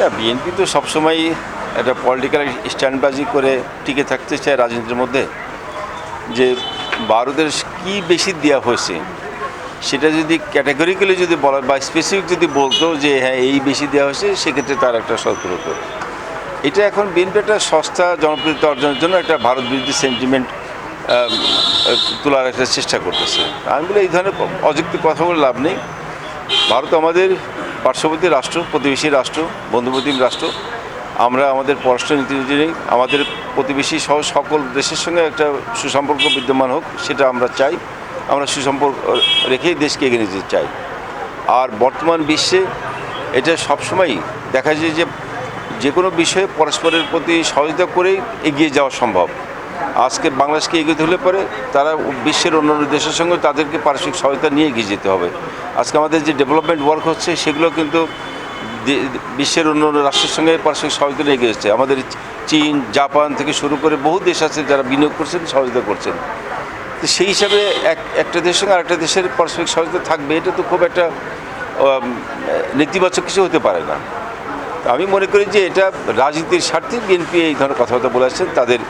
না বিএনপি তো সবসময় একটা পলিটিক্যাল স্ট্যান্ডবাজি করে টিকে থাকতে চায় রাজনীতির মধ্যে। যে ভারতের কি বেশি দেওয়া হয়েছে, সেটা যদি ক্যাটাগরিক্যালি যদি বলা বা স্পেসিফিক যদি বলতো যে হ্যাঁ এই বেশি দেওয়া হয়েছে, সেক্ষেত্রে তার একটা সতর্ক এটা এখন বিএনপি একটা সস্তা জনপ্রিয়তা অর্জনের জন্য একটা ভারত বিরোধী সেন্টিমেন্ট তোলার একটা চেষ্টা করতেছে। আমি বলি এই ধরনের অযুক্তি কথা বলে লাভ নেই। ভারত আমাদের পার্শ্ববর্তী রাষ্ট্র, প্রতিবেশী রাষ্ট্র বন্ধুপ্রতিম রাষ্ট্র, আমরা আমাদের পররাষ্ট্র নীতি অনুযায়ী আমাদের প্রতিবেশী সহ সকল দেশের সঙ্গে একটা সুসম্পর্ক বিদ্যমান হোক, সেটা আমরা চাই। আমরা সুসম্পর্ক রেখেই দেশকে এগিয়ে নিতে চাই। আর বর্তমান বিশ্বে এটা সবসময়ই দেখা যায় যে যে কোনো বিষয়ে পরস্পরের প্রতি সহযোগিতা করেই এগিয়ে যাওয়া সম্ভব। আজকে বাংলাদেশকে এগিয়ে হলে পরে তারা বিশ্বের অন্যান্য দেশের সঙ্গে তাদেরকে পারস্পরিক সহায়তা নিয়ে এগিয়ে যেতে হবে। আজকে আমাদের যে ডেভেলপমেন্ট ওয়ার্ক হচ্ছে, সেগুলো কিন্তু বিশ্বের অন্য অন্য রাষ্ট্রের সঙ্গে পারস্পরিক সহযোগিতা নিয়ে এগিয়ে আমাদের চীন, জাপান থেকে শুরু করে বহু দেশ আছে যারা বিনিয়োগ করছেন, সহযোগিতা করছেন। তো সেই হিসাবে এক, একটা দেশের সঙ্গে আরেকটা দেশের পারস্পরিক সহযোগিতা থাকবে, এটা তো খুব একটা নেতিবাচক কিছু হতে পারে না। আমি মনে করি যে এটা রাজনীতির স্বার্থে বিএনপি এই ধরনের কথাবার্তা বলে আসছেন তাদের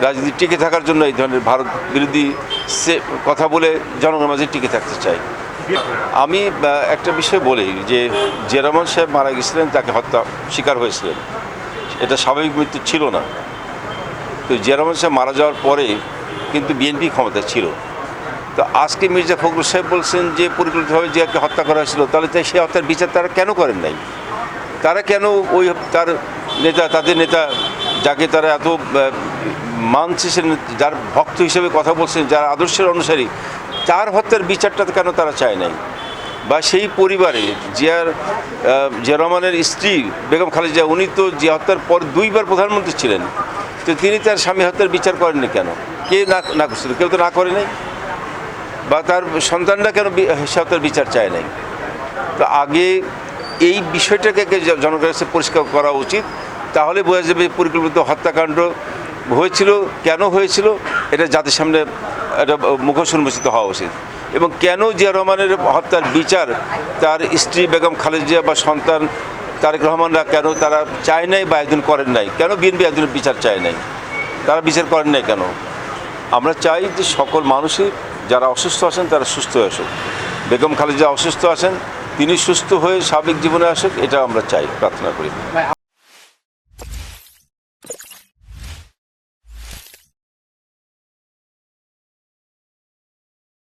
রাজনীতি টিকে থাকার জন্য এই ধরনের ভারত বিরোধী সে- কথা বলে জনগণের মাঝে টিকে থাকতে চাই। আমি একটা বিষয় বলি যে রহমান সাহেব মারা গেছিলেন, তাকে হত্যা শিকার হয়েছিলেন। এটা স্বাভাবিক মৃত্যু ছিল না। তো জিয়া রহমান সাহেব মারা যাওয়ার পরে কিন্তু বিএনপি ক্ষমতা ছিল। তো আজকে মির্জা ফখরুল সাহেব বলছেন যে পরিকল্পিতভাবে জিয়াকে হত্যা করা হয়েছিল, তাহলে তাই সেই হত্যার বিচার তারা কেন করেন নাই? তারা কেন ওই তার নেতা, তাদের নেতা যাকে তারা এত মানছে যার ভক্ত হিসেবে কথা বলছেন যার আদর্শের অনুসারী, তার হত্যার বিচারটা কেন তারা চায় নাই? বা সেই পরিবারে জিয়ার জিয়া রহমানের স্ত্রী বেগম খালেদা উনি তো জিয়া হত্যার পর দুইবার প্রধানমন্ত্রী ছিলেন। তো তিনি তার স্বামী হত্যার বিচার করেননি কেন? কে না না করছিল? কেউ তো না করে নাই? বা তার সন্তানরা কেন হত্যার বিচার চায় নাই? তো আগে এই বিষয়টাকে জনগণের কাছে পরিষ্কার করা উচিত। তাহলে বোঝা যাবে পরিকল্পিত হত্যাকাণ্ড হয়েছিল, কেন হয়েছিল, এটা জাতির সামনে একটা মুখোশ উন্মোচিত হওয়া উচিত। এবং কেন জিয়া রহমানের হত্যার বিচার তার স্ত্রী বেগম খালেদা বা সন্তান তারেক রহমানরা কেন তারা চায় নাই বা একদিন করেন নাই? কেন বিএনপি একদিনের বিচার চায় নাই? তারা বিচার করেন নাই কেন? আমরা চাই যে সকল মানুষই যারা অসুস্থ আছেন তারা সুস্থ হয়ে আসুক। বেগম খালেদা অসুস্থ আছেন, তিনি সুস্থ হয়ে স্বাভাবিক জীবনে আসুক, এটা আমরা চাই, প্রার্থনা করি।